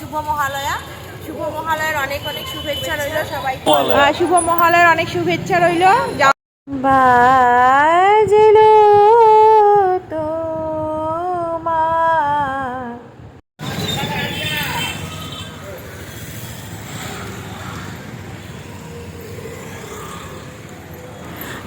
শুভ মহালয়া। শুভ মহালয়ার অনেক অনেক শুভেচ্ছা রইল সবাই শুভ মহালয়ার অনেক শুভেচ্ছা রইল। বাজলো তোমার।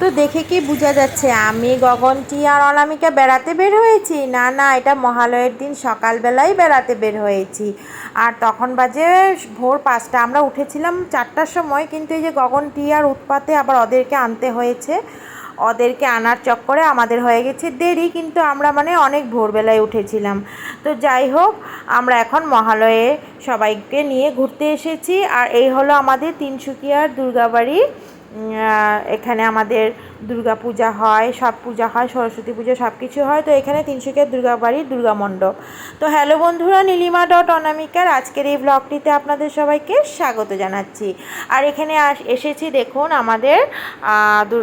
তো দেখে কি বোঝা যাচ্ছে আমি গগনটি আর অনামিকা বেড়াতে বের হয়েছি? না না এটা মহালয়ের দিন সকালবেলায় বেড়াতে বের হয়েছি। আর তখন বাজে ভোর পাঁচটা। আমরা উঠেছিলাম চারটার সময়, কিন্তু এই যে গগনটি আর উৎপাতে আবার ওদেরকে আনতে হয়েছে। ওদেরকে আনার চক্করে আমাদের হয়ে গেছে। দেরি, কিন্তু আমরা মানে অনেক ভোরবেলায় উঠেছিলাম। তো যাই হোক, আমরা এখন মহালয়ে সবাইকে নিয়ে ঘুরতে এসেছি। আর এই হলো আমাদের তিনসুকিয়ার দুর্গাবাড়ি। এখানে আমাদের দুর্গা পূজা হয় সব পূজা হয়, সরস্বতী পুজো সব কিছু হয়। তো এখানে তিনশোকের দুর্গাবাড়ির দুর্গা মণ্ডপ। তো হ্যালো বন্ধুরা, নীলিমা ডট অনামিকার আজকের এই ব্লগটিতে আপনাদের সবাইকে স্বাগত জানাচ্ছি। আর এখানে এসেছি দেখুন আমাদের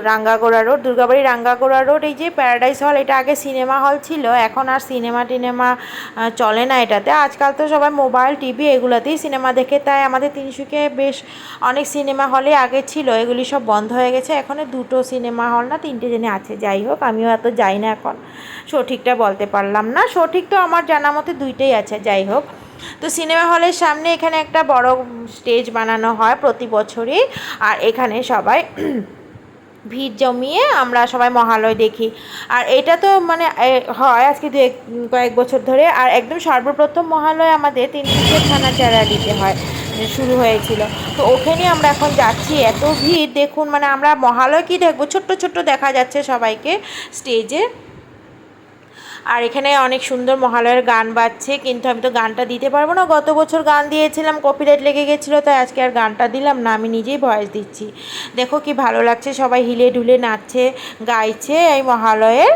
রাঙ্গাগোড়া রোড দুর্গাবাড়ি রাঙ্গাগোড়া রোড। এই যে প্যারাডাইস হল এটা আগে সিনেমা হল ছিল, এখন আর সিনেমা টিনেমা চলে না এটাতে। আজকাল তো সবাই মোবাইল টিভি এগুলোতেই সিনেমা দেখে, তাই আমাদের তিনশুকে বেশ অনেক সিনেমা হলে আগে ছিল, এগুলি সব বন্ধ হয়ে গেছে। এখন দুটো সিনেমা হল না, তিনটে জেনে আছে, যাই হোক, আমিও এত যাই না এখন। সঠিকটা বলতে পারলাম না। সঠিক তো আমার জানা মতে দুইটাই আছে, যাই হোক। তো সিনেমা হলের সামনে এখানে একটা বড় স্টেজ বানানো হয় প্রতি বছরই, আর এখানে সবাই ভিড় জমিয়ে আমরা সবাই মহালয় দেখি। আর এটা তো মানে হয় আজকে দু কয়েক বছর ধরে। আর একদম সর্বপ্রথম মহালয় আমাদের তিনটিকে থানা চারা দিতে হয় যে শুরু হয়েছিল। তো ওখানে আমরা এখন যাচ্ছি, এত ভিড়। দেখুন মানে আমরা মহালয় কি দেখব? ছোট্ট ছোট্ট দেখা যাচ্ছে সবাইকে স্টেজে আর এখানে অনেক সুন্দর মহালয়ের গান বাজছে, কিন্তু আমি তো গানটা দিতে পারব না। গত বছর গান দিয়েছিলাম কপিরাইট লেগে গেছিল, তাই আজকে আর গানটা দিলাম না, আমি নিজেই ভয়েস দিচ্ছি। দেখো কি ভালো লাগছে, সবাই হিলে ঢুলে নাচছে, গাইছে এই মহালয়ের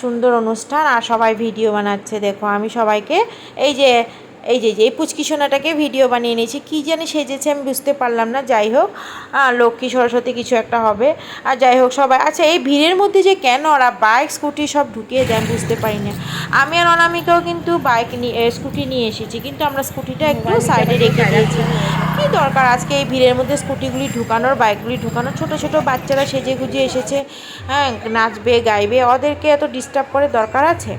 সুন্দর অনুষ্ঠান, আর সবাই ভিডিও বানাচ্ছে। দেখো, আমি সবাইকে, এই যে এই যে যে এই পুচকি সোনাটাকে ভিডিও বানিয়ে নিয়েছি। কী জানি সেজেছে আমি বুঝতে পারলাম না। যাই হোক লক্ষ্মী সরস্বতী কিছু একটা হবে। আর যাই হোক সবাই আচ্ছা এই ভিড়ের মধ্যে যে কেন ওরা বাইক স্কুটি সব ঢুকিয়ে দেন বুঝতে পারি না আমি আর অনামিকাও কিন্তু বাইক নিয়ে স্কুটি নিয়ে এসেছি কিন্তু আমরা স্কুটিটা একটু সাইডে রেখে দিয়েছি। কী দরকার আজকে এই ভিড়ের মধ্যে স্কুটিগুলি ঢুকানোর বাইকগুলি ঢুকানোর? ছোট ছোট বাচ্চারা সেজে গুজে এসেছে হ্যাঁ নাচবে গাইবে ওদেরকে এত ডিস্টার্ব করে দরকার আছে?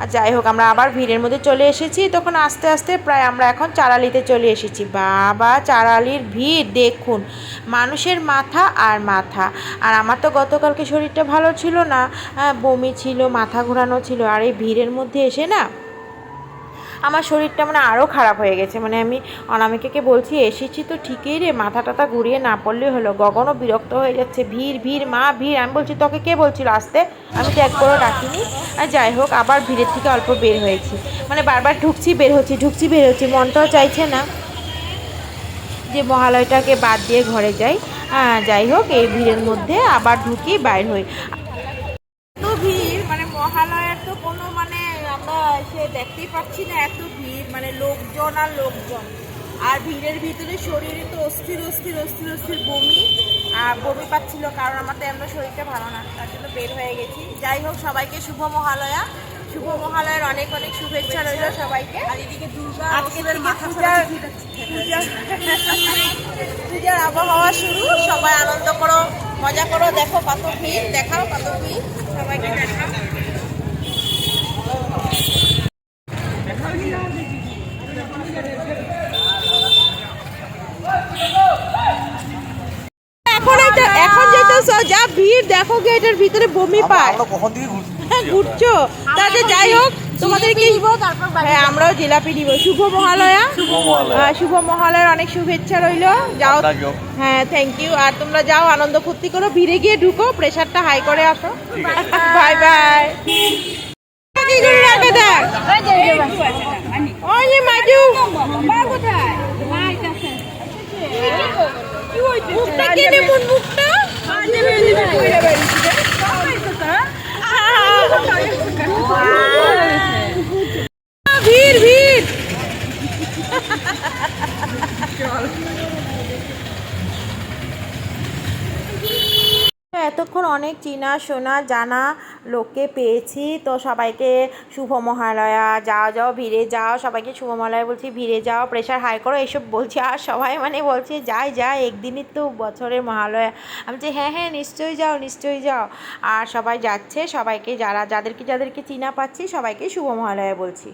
আর যাই হোক আমরা আবার ভিড়ের মধ্যে চলে এসেছি। তখন আস্তে আস্তে প্রায় আমরা এখন চারালিতে চলে এসেছি। বাবা চারালির ভিড় দেখুন মানুষের মাথা আর মাথা। আর আমার তো গতকালকে শরীরটা ভালো ছিল না। হ্যাঁ, বমি ছিল মাথা ঘোরানো ছিল। আর এই ভিড়ের মধ্যে এসে না আমার শরীরটা মানে আরও খারাপ হয়ে গেছে। মানে আমি অনামিকাকে বলছি, এসেছি তো ঠিকই রে, মাথা টাথা ঘুরিয়ে না পড়লে হলো। গগনও বিরক্ত হয়ে যাচ্ছে। ভিড় ভিড়, মা, ভিড়। আমি বলছি, তোকে কে বলছিল আসতে? আমি তো একবারও ডাকিনি। আর যাই হোক, আবার ভিড়ের থেকে অল্প বের হয়েছি। মানে বারবার ঢুকছি, বের হচ্ছি, ঢুকছি, বের হচ্ছি। মনটাও চাইছে না যে মহালয়টাকে বাদ দিয়ে ঘরে যাই। যাই হোক, এই ভিড়ের মধ্যে আবার ঢুকি, বাইর হই এত ভিড় মানে মহালয়ার তো কোনো মানে আমরা সে দেখতেই পাচ্ছি না এত ভিড় মানে লোকজন আর লোকজন। আর ভিড়ের ভিতরে শরীরে তো অস্থির অস্থির অস্থির অস্থির বমি। আর বমি পাচ্ছিল কারণ আমার তো এমন শরীরটা ভালো না তার জন্য বের হয়ে গেছি। যাই হোক সবাইকে শুভ মহালয়া। শুভ মহালয়ার অনেক অনেক শুভেচ্ছা রইল সবাইকে। পূজার আবহাওয়া শুরু। সবাই আনন্দ করো মজা করো দেখো কত ভিড় দেখাও কত ভিড়। সবাইকে দেখাও এখন এটা এখন যেটা যা ভিড় দেখো গে এটার ভিতরে বমি পায়। কখন থেকে হ্যাঁ ঘুরছো। তাতে যাই হোক তোমাদের কি হ্যাঁ আমরাও জিলাপি দিব শুভ মহালয়া। শুভ মহালয়া। মহালয়ার অনেক শুভেচ্ছা রইল। যাও। হ্যাঁ থ্যাংক ইউ আর তোমরা যাও আনন্দ ফুর্তি করো ভিড়ে গিয়ে ঢুকো প্রেশারটা হাই করে আসো। বাই বাই কি করে রাখে দেখ? ওই যে মাজু মুখটা? কেনে মন মুখটা ভিড় ভিড় এতক্ষণ অনেক চেনা শোনা জানা লোককে পেয়েছি। তো সবাইকে শুভ মহালয়া। যাও যাও, ভিড়ে যাও। সবাইকে শুভ মহালয়া বলছি, ভিড়ে যাও প্রেশার হাই করো এইসব বলছি। আর সবাই মানে বলছে, যাই যাই, একদিনই তো বছরের মহালয়া। আমি বলছি হ্যাঁ হ্যাঁ নিশ্চয়ই যাও নিশ্চয়ই যাও। আর সবাই যাচ্ছে, সবাইকে যারা, যাদেরকে যাদেরকে চিনা পাচ্ছি, সবাইকে শুভ মহালয়া বলছি।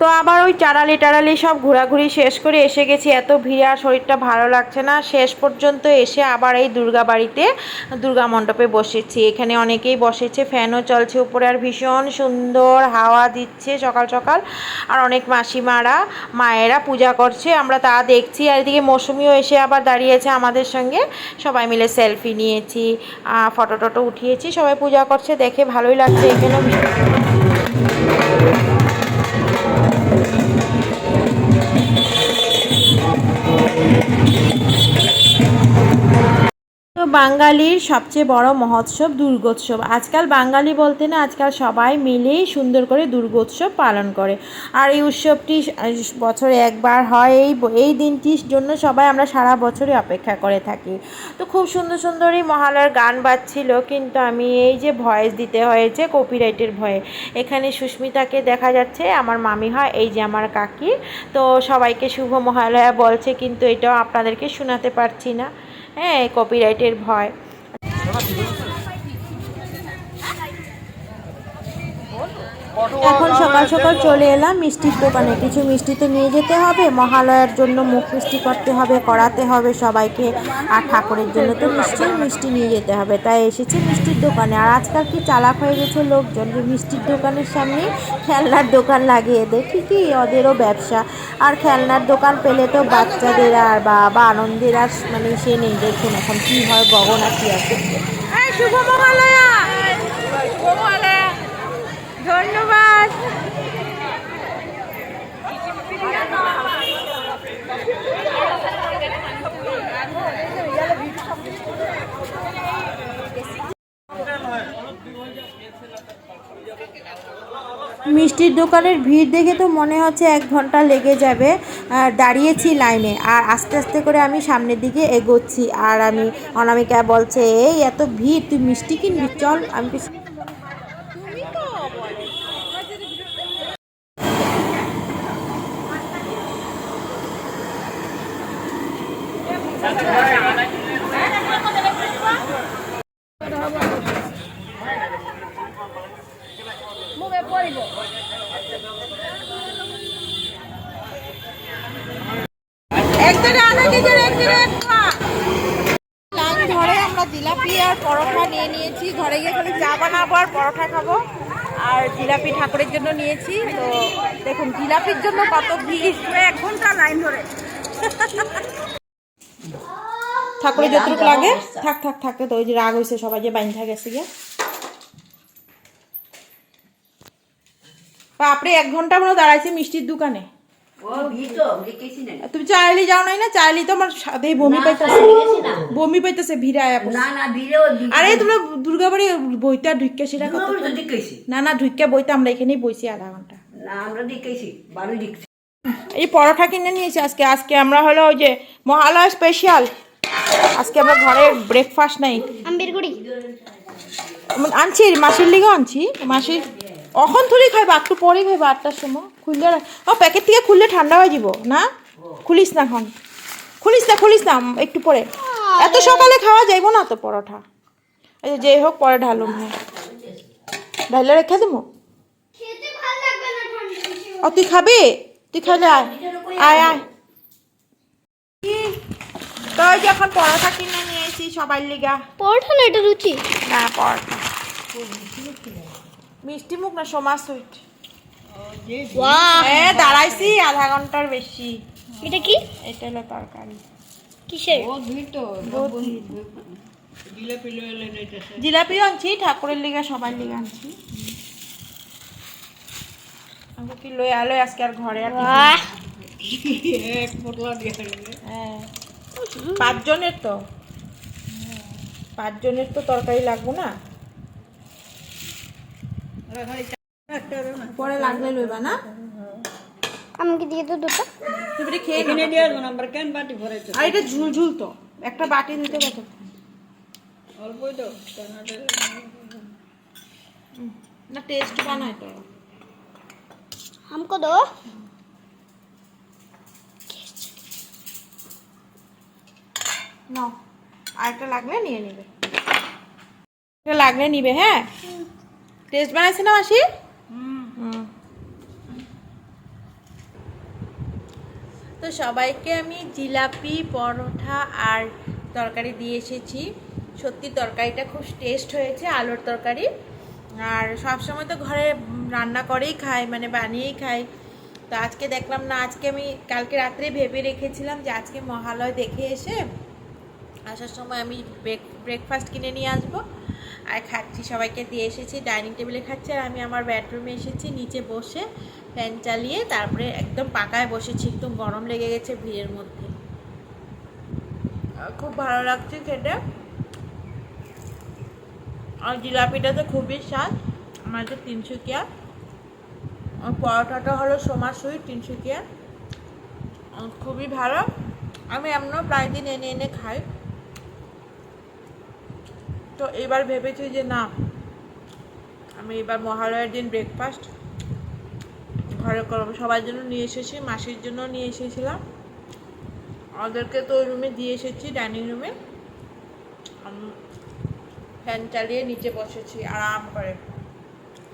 তো আবার ওই চারালি টারালি সব ঘোরাঘুরি শেষ করে এসে গেছি। এত ভিড় আর শরীরটা ভালো লাগছে না। শেষ পর্যন্ত এসে আবার এই দুর্গা বাড়িতে, দুর্গা মণ্ডপে বসেছি। এখানে অনেকেই বসেছে, ফ্যানও চলছে, উপরে আর ভীষণ সুন্দর হাওয়া দিচ্ছে সকাল সকাল। আর অনেক মাসিমারা, মায়েরা পূজা করছে। আমরা তা দেখছি। আর এদিকে মৌসুমিও এসে আবার দাঁড়িয়েছে আমাদের সঙ্গে। সবাই মিলে সেলফি নিয়েছি ফটো টটো উঠিয়েছি। সবাই পূজা করছে, দেখে ভালোই লাগছে। এখানেও বাঙালির সবচেয়ে বড় মহোৎসব দুর্গোৎসব। আজকাল বাঙালি বলতে না, আজকাল সবাই মিলেই সুন্দর করে দুর্গোৎসব পালন করে। আর এই উৎসবটি বছরে একবার হয়। এই এই দিনটির জন্য সবাই আমরা সারা বছরই অপেক্ষা করে থাকি। তো খুব সুন্দর সুন্দর এই মহালয়ার গান বাজছিল, কিন্তু আমি এই যে ভয়েস দিতে হয়েছে কপিরাইটের ভয়ে। এখানে সুস্মিতাকে দেখা যাচ্ছে, আমার মামি হয়, এই যে আমার কাকি। তো সবাইকে শুভ মহালয়া বলছে, কিন্তু এটাও আপনাদেরকে শোনাতে পারছি না। হ্যাঁ কপিরাইটের ভয়। এখন সকাল সকাল চলে এলাম মিষ্টির দোকানে। কিছু মিষ্টি তো নিয়ে যেতে হবে মহালয়ার জন্য মুখ মিষ্টি করতে হবে করাতে হবে সবাইকে আর ঠাকুরের জন্য তো নিশ্চয়ই মিষ্টি নিয়ে যেতে হবে। তাই এসেছি মিষ্টির দোকানে। আর আজকাল কি চালাক হয়ে গেছে লোকজন যে মিষ্টির দোকানের সামনে খেলনার দোকান লাগিয়ে দেয়? ঠিকই ওদেরও ব্যবসা। আর খেলনার দোকান পেলে তো বাচ্চাদের আর বা বা আনন্দের আর মানে সে নেই দেখুন এখন কী হয় গগনা কী আছে। এই শুভ মহালয়া! শুভ মহালয়া! ধন্যবাদ। মিষ্টির দোকানের ভিড় দেখে তো মনে হচ্ছে এক ঘণ্টা লেগে যাবে দাঁড়িয়েছি লাইনে। আর আস্তে আস্তে করে আমি সামনের দিকে এগোচ্ছি। আর আমি অনামিকা বলছে, এই, এত ভিড়, তুই মিষ্টি কিনবি? চল, আমি কিছু একজনে আধা কেজির একজনে এক পোয়া। লাইন আমরা জিলাপি আর পরোটা নিয়ে নিয়েছি। ঘরে গিয়ে খালি চা বানাবো আর পরোটা খাব। আর জিলাপি ঠাকুরের জন্য নিয়েছি। তো দেখুন জিলাপির জন্য কত ভিড়। এক ঘণ্টা লাইন ধরে। ঠাকুরের যতটুকু লাগে। থাক থাক থাক তো ওই যে রাগ হয়েছে সবাই যে বাইন থাকে গেছে গিয়ে। বাপরে এক ঘণ্টা মতো দাঁড়াইছে মিষ্টির দোকানে। তুমি চাইলি যাও নাই না? চাইলি তো আমার সাথে বমি পাইতেছে। বমি পাইতেছে ভিড়ে না না আরে তোমরা দুর্গাবাড়ি বইটা ঢুকে সেটা কত আমরা না না ঢুকে বইতে আমরা এখানেই বইছি আধা ঘণ্টা। না আমরা বারো লিখছি এই পরোটা কিনে নিয়েছি আজকে। আজকে আমরা হলো ওই যে মহালয়া স্পেশাল আজকে আমরা ঘরে ব্রেকফাস্ট নাই। আনছি মাসির লিগে আনছি। মাসির অখন থুলি খাইবা একটু পরেই খাইবা আটটার সময়। খুললে ও প্যাকেট থেকে খুললে ঠান্ডা হয়ে যাব না? খুলিস না এখন। খুলিস না খুলিস না একটু পরে। এত সকালে খাওয়া যাইব না তো পরোটা। এই যে যেই হোক পরে ঢালুম হ্যাঁ ঢাইলে রেখে দেবো ও তুই খাবি? তুই খাইলে আয়। আয় আয়। তো ওই যে এখন পরোটা কিনে নিয়ে নিয়েছি সবার লিগা। পরোটা না এটা রুচি না পরোটা। মিষ্টি মুখ না সোমা সুইট। দাঁড়াইছি আধা ঘণ্টার বেশি। এটা কি? এটা হলো তরকারি। কিসের? জিলাপিও আনছি ঠাকুরের লিগা সবার লিগা আনছি। কি লই আলো আজকে আর ঘরে আর হ্যাঁ। পাঁচজনের তো। পাঁচজনের তো তরকারি লাগবো না। পরে লাগলে লইবা না আমাকে দিয়ে তো দুটো তুমি এটা খেয়ে নাও। আর এটা ঝুল ঝুল তো একটা বাটি দিতে কত না টেস্ট বানায় তো हमको दो নাও আরেকটা লাগলে নিয়ে নিবে এটা লাগলে নিবে হ্যাঁ টেস্ট বানাইছে না মাসি হুম। তো সবাইকে আমি জিলাপি পরোটা আর তরকারি দিয়ে এসেছি। সত্যি তরকারিটা খুব টেস্ট হয়েছে, আলুর তরকারি। আর সবসময় তো ঘরে রান্না করেই খাই মানে বানিয়েই খাই। তো আজকে দেখলাম না, আজকে আমি কালকে রাত্রে ভেবে রেখেছিলাম যে আজকে মহালয় দেখে এসে আসার সময় আমি ব্রেক ব্রেকফাস্ট কিনে নিয়ে আসব। আর খাচ্ছি, সবাইকে দিয়ে এসেছি, ডাইনিং টেবিলে খাচ্ছি। আর আমি আমার বেডরুমে এসেছি, নিচে বসে ফ্যান চালিয়ে তারপরে একদম পাকায় বসেছি, একদম গরম লেগে গেছে ভিড়ের মধ্যে। খুব ভালো লাগছে খেতে। আর জিলাপিটা তো খুবই স্বাদ, আমার তো তিনশুকিয়া পরোটাটা হলো সোমার সুইট তিনশুকিয়া খুবই ভালো। আমি এমনও প্রায় দিন এনে এনে খাই। তো এবার ভেবেছি যে না, আমি এবার মহালয়ার দিন ব্রেকফাস্ট ঘরে করব সবার জন্য নিয়ে এসেছি, মাসির জন্য নিয়ে এসেছিলাম। ওদেরকে তো ওই রুমে দিয়ে এসেছি ডাইনিং রুমে ফ্যান চালিয়ে নিচে বসেছি, আরাম করে।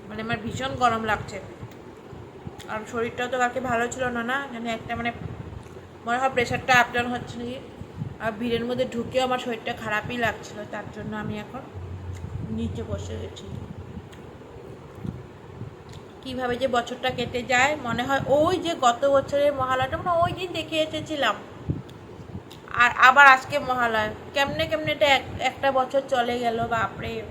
মানে আমার ভীষণ গরম লাগছে। আর শরীরটাও তো কালকে ভালো ছিল না না? মানে একটা মানে মনে হয় প্রেশারটা আপ ডাউন হচ্ছে নাকি। আর ভিড়ের মধ্যে ঢুকেও আমার শরীরটা খারাপই লাগছিল, তার জন্য আমি এখন নিচে বসে গেছি। কীভাবে যে বছরটা কেটে যায়, মনে হয় ওই যে গত বছরের মহালয়টা মানে ওই দিন দেখে এসেছিলাম। আর আবার আজকে মহালয়, কেমনে কেমনে এটা এক- একটা বছর চলে গেল, বাপরে।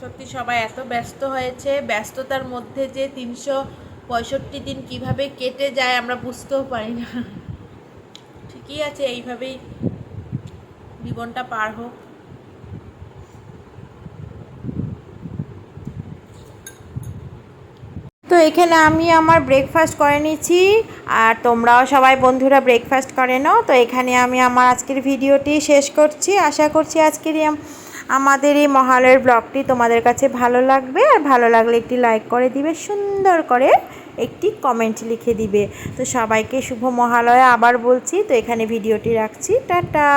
সত্যি সবাই এত ব্যস্ত হয়েছে, ব্যস্ততার মধ্যে যে তিনশো পঁয়ষট্টি দিন কীভাবে কেটে যায় আমরা বুঝতেও পারি না। ঠিকই আছে, এইভাবেই জীবনটা পার হোক। তো এখানে আমি আমার ব্রেকফাস্ট করে নিচ্ছি, আর তোমরাও সবাই বন্ধুরা ব্রেকফাস্ট করে নাও। তো এখানে আমি আমার আজকের ভিডিওটি শেষ করছি। আশা করছি আজকের আমাদের এই মহালয়ের ব্লগটি তোমাদের কাছে ভালো লাগবে, আর ভালো লাগলে একটি লাইক করে দিবে, সুন্দর করে একটি কমেন্ট লিখে দিবে। তো সবাইকে শুভ মহালয়া আবার বলছি। তো এখানে ভিডিওটি রাখছি। টাটা!